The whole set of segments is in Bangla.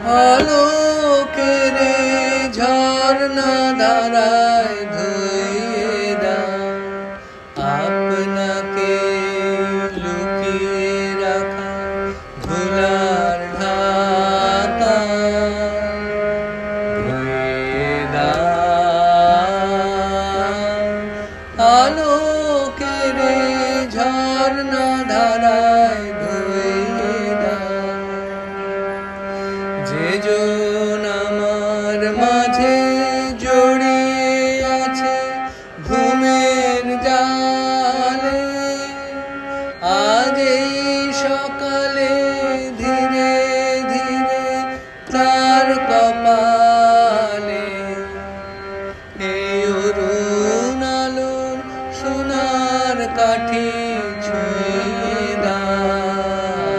আলোকের ঝর্ণা ধারায় মাঝে জড়িয়ে আছে ঘুমের জালে। আজ সকালে ধীরে ধীরে তার কপালে এই অরুণ আলোর সোনার কাঠি ছুঁয়ে দাও।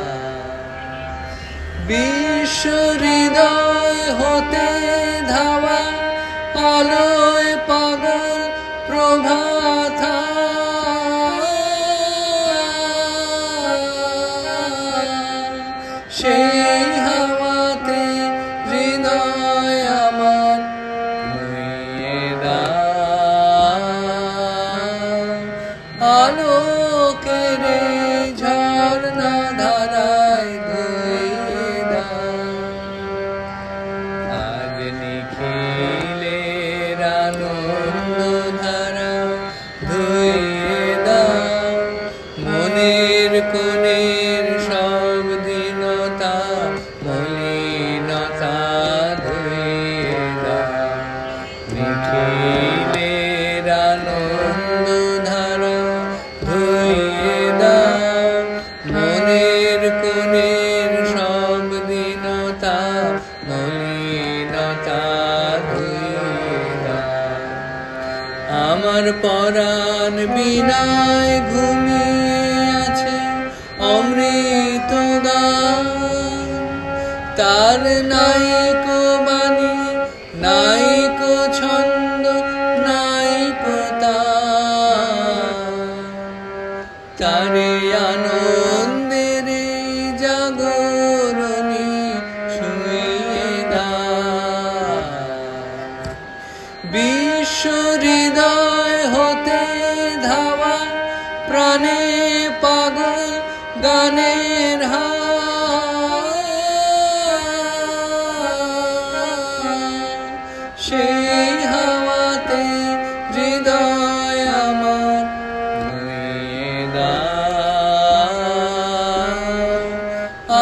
বিশ্ব হৃদয় হতে ধাওয়া আলোয় পাগল প্রভাত। সেই আমার পরাণ ঘুমিয়ে আছে অমৃত তার নাইকো তারে আনন্দের জাগরণী শুয়ে বিশ্ব হৃদয় হতে ধাওয়া, প্রাণে পাগল গানের হাওয়া। সেই হাওয়াতে হৃদয়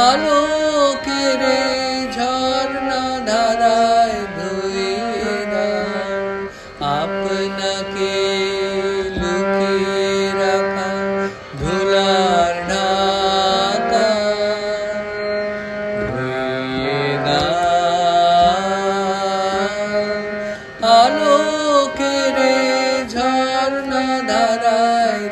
আলোকের ঝর্ণা ধারায় ধুয়ে দাও আপনাকে লুকিয়ে রাখা ধুলার ঢাকা। ধুয়ে দাও। আলোকের ঝর্ণা ধারায়